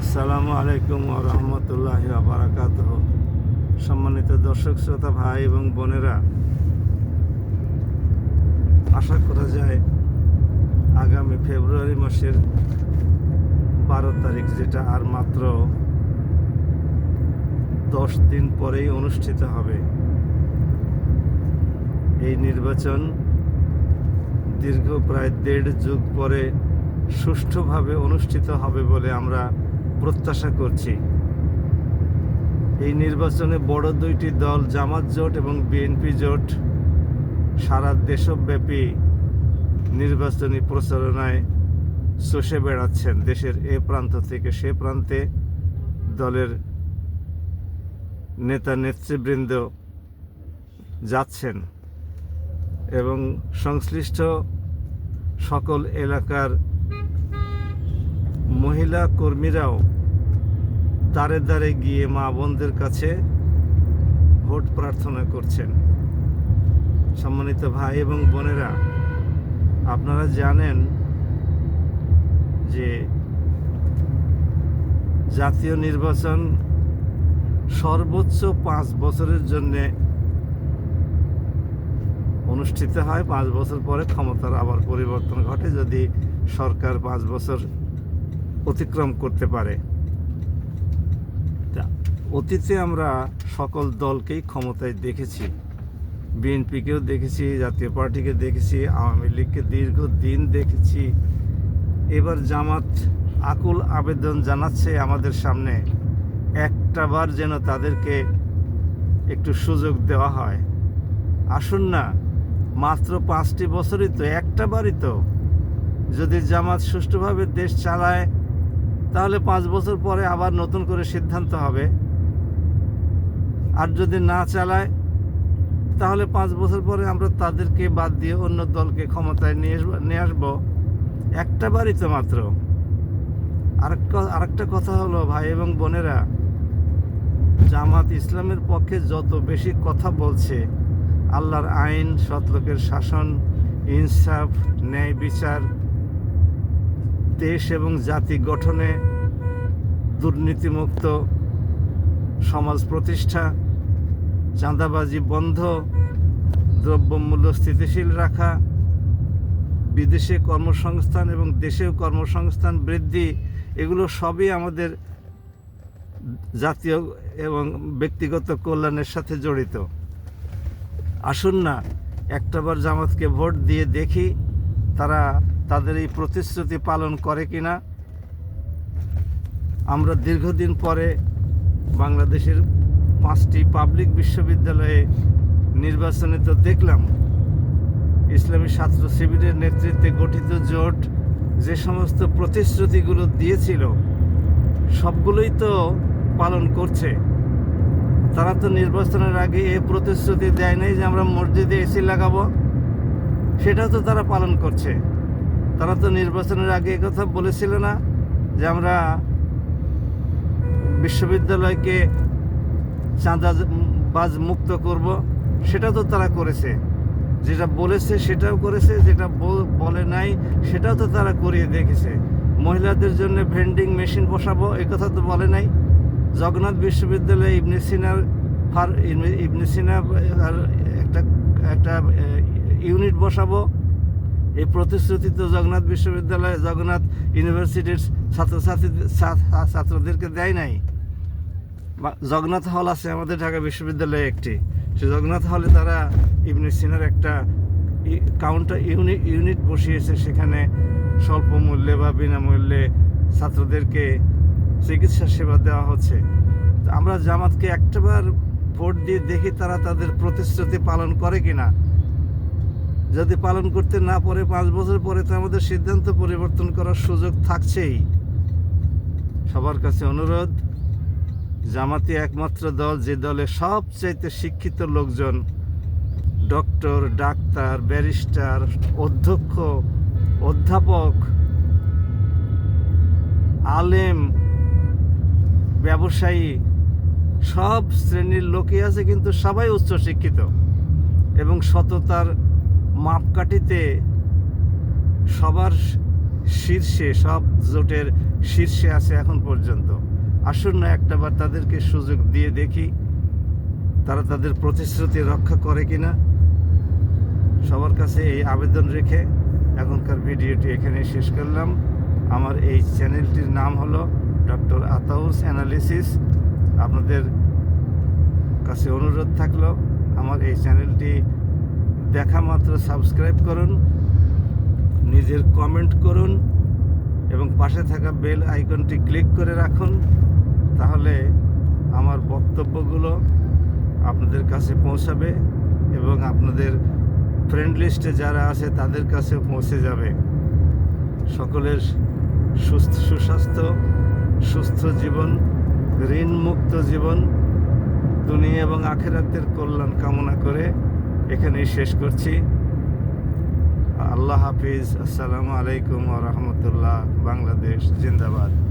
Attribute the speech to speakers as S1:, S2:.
S1: আসসালামু আলাইকুম রহমতুল্লাহ বারাকাত সম্মানিত দর্শক, শ্রোতা, ভাই এবং বোনেরা, আশা করা যায় আগামী ফেব্রুয়ারি মাসের বারো তারিখ, যেটা আর মাত্র দশ দিন পরেই অনুষ্ঠিত হবে। এই নির্বাচন দীর্ঘ প্রায় দেড় যুগ পরে সুষ্ঠুভাবে অনুষ্ঠিত হবে বলে আমরা প্রত্যাশা করছি। এই নির্বাচনে বড় দুইটি দল, জামাত জোট এবং বিএনপি জোট, সারা দেশব্যাপী নির্বাচনী প্রচারণায় চষে বেড়াচ্ছেন। দেশের এ প্রান্ত থেকে সে প্রান্তে দলের নেতা নেতৃবৃন্দ যাচ্ছেন এবং সংশ্লিষ্ট সকল এলাকার মহিলা কর্মীরাও দ্বারে দ্বারে গিয়ে মা বোনদের কাছে ভোট প্রার্থনা করছেন। সম্মানিত ভাই এবং বোনেরা, আপনারা জানেন যে জাতীয় নির্বাচন সর্বোচ্চ পাঁচ বছরের জন্যে অনুষ্ঠিত হয়। পাঁচ বছর পরে ক্ষমতার আবার পরিবর্তন ঘটে। যদি সরকার পাঁচ বছর অতিক্রম করতে পারে। অতীতে আমরা সকল দলকেই ক্ষমতায় দেখেছি। বিএনপিকেও দেখেছি, জাতীয় পার্টিকে দেখেছি, আওয়ামী লীগকে দীর্ঘদিন দেখেছি। এবার জামাত আকুল আবেদন জানাচ্ছে আমাদের সামনে। একটাবার যেন তাদেরকে একটু সুযোগ দেওয়া হয়। আসুন না, মাত্র পাঁচটি বছরই তো, একটা বারই তো। যদি জামাত সুষ্ঠুভাবে দেশ চালায় তাহলে পাঁচ বছর পরে আবার নতুন করে সিদ্ধান্ত হবে। আর যদি না চালায়, তাহলে পাঁচ বছর পরে আমরা তাদেরকে বাদ দিয়ে অন্য দলকে ক্ষমতায় নিয়ে আসব নিয়ে আসব। একটা বারই তো মাত্র। আরেকটা আরেকটা কথা হলো ভাই এবং বোনেরা, জামাত ইসলামের পক্ষে যত বেশি কথা বলছে, আল্লাহর আইন, সৎলোকের শাসন, ইনসাফ, ন্যায় বিচার দেশ এবং জাতি গঠনে দুর্নীতিমুক্ত সমাজ প্রতিষ্ঠা, চাঁদাবাজি বন্ধ, দ্রব্যমূল্য স্থিতিশীল রাখা, বিদেশে কর্মসংস্থান এবং দেশেও কর্মসংস্থান বৃদ্ধি, এগুলো সবই আমাদের জাতীয় এবং ব্যক্তিগত কল্যাণের সাথে জড়িত। আসুন না, একটাবার জামাতকে ভোট দিয়ে দেখি, তারা তাদের এই প্রতিশ্রুতি পালন করে কিনা, আমরা দীর্ঘদিন পরে বাংলাদেশের পাঁচটি পাবলিক বিশ্ববিদ্যালয়ে নির্বাচনে তো দেখলাম। ইসলামী ছাত্র শিবিরের নেতৃত্বে গঠিত জোট যে সমস্ত প্রতিশ্রুতিগুলো দিয়েছিল, সবগুলোই তো পালন করছে। তারা তো নির্বাচনের আগে এ প্রতিশ্রুতি দেয় নাই যে আমরা মসজিদে এসি লাগাবো, সেটাও তো তারা পালন করছে। তারা তো নির্বাচনের আগে কথা বলেছিল না যে আমরা বিশ্ববিদ্যালয়কে চাঁদা বাজ মুক্ত করব। সেটা তো তারা করেছে। যেটা বলেছে সেটাও করেছে, যেটা বলে নাই সেটাও তো তারা করিয়ে দেখেছে। মহিলাদের জন্য ভেন্ডিং মেশিন বসাবো কথা তো বলে নাই। জগন্নাথ বিশ্ববিদ্যালয়ে ইবনে সিনার ফার ইবনে সিনা আর একটা একটা ইউনিট বসাবো। এই প্রতিশ্রুতি তো জগন্নাথ বিশ্ববিদ্যালয় জগন্নাথ ইউনিভার্সিটির ছাত্রছাত্রী ছাত্রদেরকে দেয় নাই। জগন্নাথ হল আছে আমাদের ঢাকা বিশ্ববিদ্যালয়ে একটি। সে জগন্নাথ হলে তারা ইবনে সিনার একটা কাউন্টার ইউনিট ইউনিট বসিয়েছে। সেখানে স্বল্প মূল্যে বা বিনামূল্যে ছাত্রদেরকে চিকিৎসা সেবা দেওয়া হচ্ছে। আমরা জামাতকে একটাবার ভোট দিয়ে দেখি তারা তাদের প্রতিশ্রুতি পালন করে কিনা। যদি পালন করতে না পারে, পাঁচ বছর পরে তো আমাদের সিদ্ধান্ত পরিবর্তন করার সুযোগ থাকছেই। সবার কাছে অনুরোধ, জামাতি একমাত্র দল, যে দলে সবচাইতে শিক্ষিত লোকজন, ডক্টর, ডাক্তার, ব্যারিস্টার, অধ্যক্ষ, অধ্যাপক, আলেম, ব্যবসায়ী, সব শ্রেণির লোকই আছে, কিন্তু সবাই উচ্চশিক্ষিত এবং সততার মাপকাঠিতে সবার শীর্ষে, সব জোটের শীর্ষে আছে এখন পর্যন্ত। আসুন না একটাবার তাদেরকে সুযোগ দিয়ে দেখি তারা তাদের প্রতিশ্রুতি রক্ষা করে কিনা। সবার কাছে এই আবেদন রেখে এখনকার ভিডিওটি এখানে শেষ করলাম। আমার এই চ্যানেলটির নাম হলো ডক্টর আতাউস অ্যানালিসিস। আপনাদের কাছে অনুরোধ থাকল, আমার এই চ্যানেলটি দেখা মাত্র সাবস্ক্রাইব করুন, নিজের কমেন্ট করুন, এবং পাশে থাকা বেল আইকনটি ক্লিক করে রাখুন, তাহলে আমার বক্তব্যগুলো আপনাদের কাছে পৌঁছাবে এবং আপনাদের ফ্রেন্ড লিস্টে যারা আছে তাদের কাছে পৌঁছে যাবে। সকলের সুস্থ, সুস্বাস্থ্য, সুস্থ জীবন, ঋণমুক্ত জীবন, দুনিয়া এবং আখেরাতের কল্যাণ কামনা করে এখানেই শেষ করছি। আল্লাহ হাফিজ। আসসালামু আলাইকুম রহমতুল্লাহ। বাংলাদেশ জিন্দাবাদ।